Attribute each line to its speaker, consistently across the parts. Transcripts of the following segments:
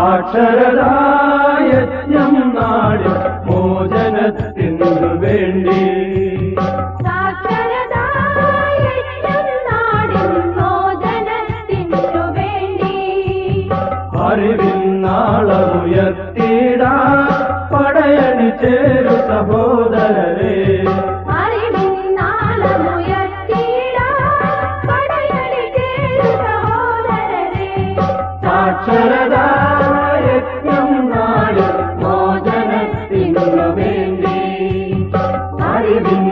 Speaker 1: സാക്ഷരതായജ്ഞം നാട് മോചനത്തിനു വേണ്ടി.
Speaker 2: അറിവിൻ നാളമുയർത്തിയിടാം പടയണി ചേരു സഹോദരരെ
Speaker 1: സാക്ഷരതായജ്ഞം
Speaker 2: Baby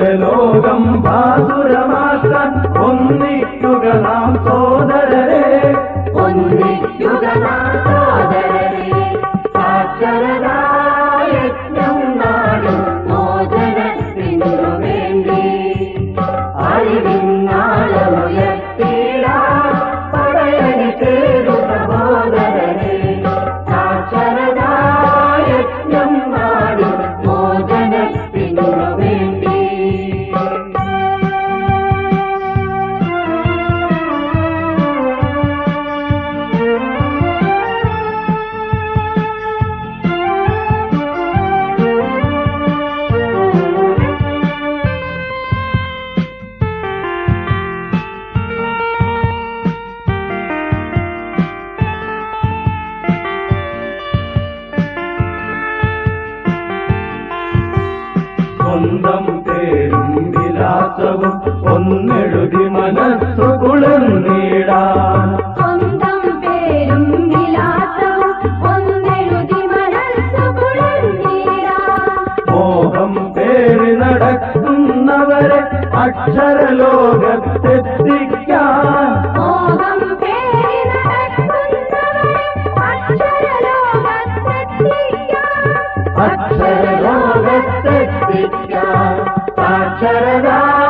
Speaker 2: ലോകം
Speaker 1: ബാസുരമാക്കാൻ ഒന്നിക്കുക നാം സോദരരെ സ്വന്തം പേരും വിലാസവും ഒന്നെഴുതി മനസ്സു കുളിർന്നിടാൻ
Speaker 2: സ്വന്തം പേരും വിലാസവും ഒന്നെഴുതി മനസ്സു കുളിർന്നീടാം
Speaker 1: മോഹം പേറി നടക്കുന്നവരെ അക്ഷരലോകത്തെത്തിക്കാൻ ಚರದ